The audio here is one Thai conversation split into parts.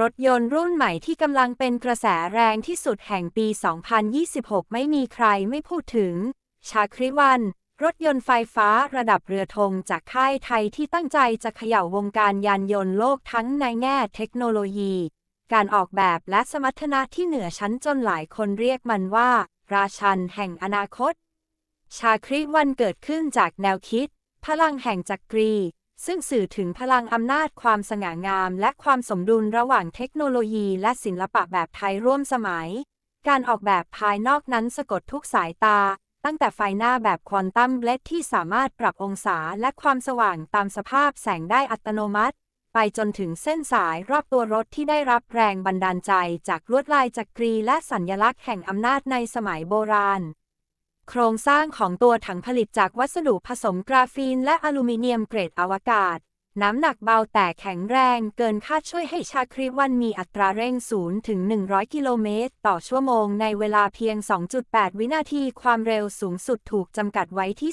รถยนต์รุ่นใหม่ที่กำลังเป็นกระแสแรงที่สุดแห่งปี 2026 ไม่มีใครไม่พูดถึง ชาคริวัน รถยนต์ไฟฟ้าระดับเรือธงจากค่ายไทยที่ตั้งใจจะเขย่าวงการยานยนต์โลกทั้งในแง่เทคโนโลยี การออกแบบและสมรรถนะที่เหนือชั้นจนหลายคนเรียกมันว่า ราชันแห่งอนาคต ชาคริวันเกิดขึ้นจากแนวคิด พลังแห่งจักรี ซึ่งสื่อถึงพลังอำนาจความสง่างาม และความสมดุลระหว่างเทคโนโลยีและศิลปะแบบไทยร่วมสมัย การออกแบบภายนอกนั้นสะกดทุกสายตา ตั้งแต่ไฟหน้าแบบควอนตัมเบลดที่สามารถปรับองศาและความสว่างตามสภาพแสงได้อัตโนมัติ ไปจนถึงเส้นสายรอบตัวรถที่ได้รับแรงบันดาลใจจากลวดลายจักรีและสัญญลักษณ์แห่งอำนาจในสมัยโบราณ โครงสร้างของตัวถังผลิตจากวัสดุผสมกราฟีนและอลูมิเนียมเกรดอวกาศ น้ำหนักเบาแต่แข็งแรงเกินคาดช่วยให้ชาคริวันมีอัตราเร่ง 0 ถึง 100 กิโลเมตร ต่อชั่วโมงในเวลาเพียง 2.8 วินาที ความเร็วสูงสุดถูกจำกัดไว้ที่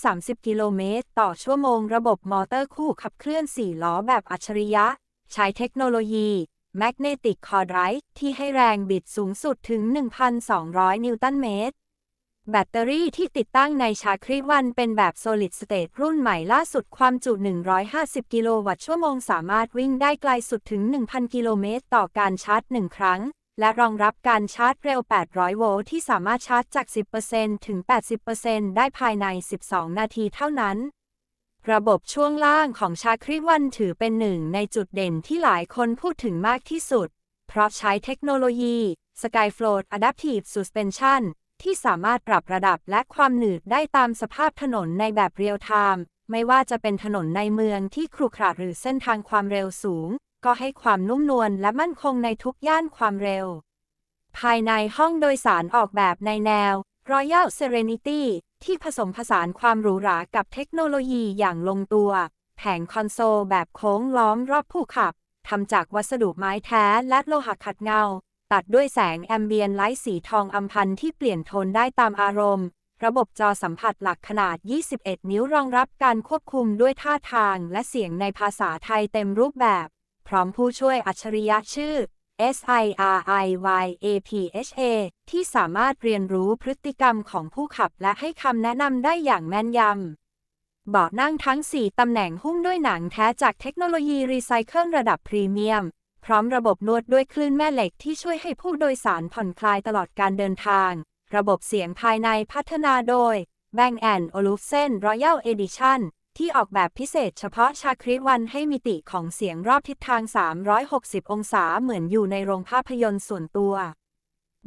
330 กิโลเมตร ต่อชั่วโมง ระบบมอเตอร์คู่ขับเคลื่อน 4 ล้อแบบอัจฉริยะ ใช้เทคโนโลยี Magnetic Core Drive ที่ให้แรงบิดสูงสุดถึง 1,200 นิวตันเมตร แบตเตอรี่ที่ติดตั้งในชาคริวันเป็นแบบ Solid State รุ่นใหม่ล่าสุดความจุ 150 กิโลวัตต์ชั่วโมง สามารถวิ่งได้ไกลสุดถึง 1,000 กิโลเมตร ต่อการชาร์จ 1 ครั้ง และรองรับการชาร์จเร็ว 800 โวลต์ที่สามารถชาร์จจาก 10%ถึง 80%ได้ภายใน 12 นาทีเท่านั้น ระบบช่วงล่างของชาคริวันถือเป็นหนึ่งในจุดเด่นที่หลายคนพูดถึงมากที่สุด เพราะใช้เทคโนโลยี Skyfloat Adaptive Suspension ที่สามารถปรับระดับและความหนืดได้ตามสภาพถนนในแบบเรียลไทม์ไม่ว่าจะเป็นถนนในเมืองที่ครุขระหรือเส้นทางความเร็วสูง ก็ให้ความนุ่มนวลและมั่นคงในทุกย่านความเร็ว ภายในห้องโดยสารออกแบบในแนว Royal Serenity ที่ผสมผสานความหรูหรากับเทคโนโลยีอย่างลงตัว แผงคอนโซลแบบโค้งล้อมรอบผู้ขับทำจากวัสดุไม้แท้และโลหะขัดเงา ตัดด้วยแสงแอมเบียนไลท์สีทองอำพันที่เปลี่ยนโทนได้ตามอารมณ์ ระบบจอสัมผัสหลักขนาด 21 นิ้วรองรับการควบคุมด้วยท่าทางและเสียงในภาษาไทยเต็มรูปแบบ พร้อมผู้ช่วยอัจฉริยะชื่อ SIRIYAPHA ที่สามารถเรียนรู้พฤติกรรมของผู้ขับและให้คำแนะนำได้อย่างแม่นยำ เบาะนั่งทั้ง 4 ตำแหน่งหุ้มด้วยหนังแท้จากเทคโนโลยีรีไซเคิลระดับพรีเมียม พร้อมระบบนวดด้วยคลื่นแม่เหล็กที่ช่วยให้ผู้โดยสารผ่อนคลายตลอดการเดินทาง ระบบเสียงภายในพัฒนาโดย Bang Olufsen Royal Edition ที่ออกแบบพิเศษเฉพาะชาคริวันให้มิติของเสียงรอบทิศทาง 360 องศาเหมือนอยู่ในโรงภาพยนตร์ส่วนตัว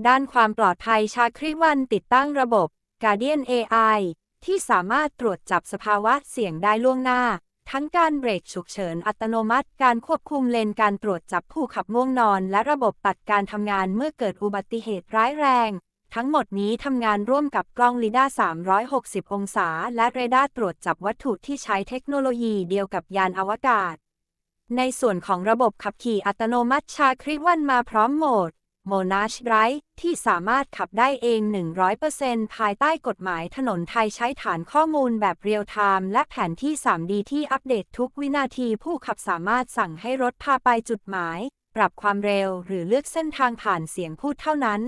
ด้านความปลอดภัยชาคริวันติดตั้งระบบ Guardian AI ที่สามารถตรวจจับสภาวะเสียงได้ล่วงหน้า ทั้งการเบรกฉุกเฉินอัตโนมัติ การควบคุมเลนการตรวจจับผู้ขับง่วงนอน และระบบตัดการทำงานเมื่อเกิดอุบัติเหตุร้ายแรง ทั้งหมดนี้ทำงานร่วมกับกล้องลิด้า360 องศา และเรดาร์ตรวจจับวัตถุที่ใช้เทคโนโลยีเดียวกับยานอวกาศ ในส่วนของระบบขับขี่อัตโนมัติชาคริวันมาพร้อมโหมด โมนาชไรที่สามารถขับได้เอง 100%ภายใต้กฎหมายถนนไทยใช้ฐานข้อมูลแบบเรียลไทม์และแผนที่ 3D ที่อัปเดตทุกวินาทีผู้ขับสามารถสั่งให้รถพาไปจุดหมาย ปรับความเร็วหรือเลือกเส้นทางผ่านเสียงพูดเท่านั้น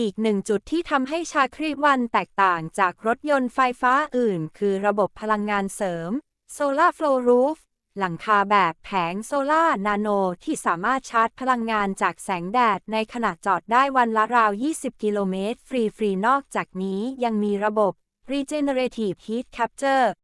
อีกหนึ่งจุดที่ทำให้ชาคริวันแตกต่างจากรถยนต์ไฟฟ้าอื่น คือระบบพลังงานเสริม Solar Flow Roof หลังคาแบบแผงโซล่านาโนที่สามารถชาร์จพลังงานจากแสงแดดในขณะจอดได้วันละราว 20 กิโลเมตร ฟรี ๆ นอกจากนี้ยังมีระบบ Regenerative Heat Capture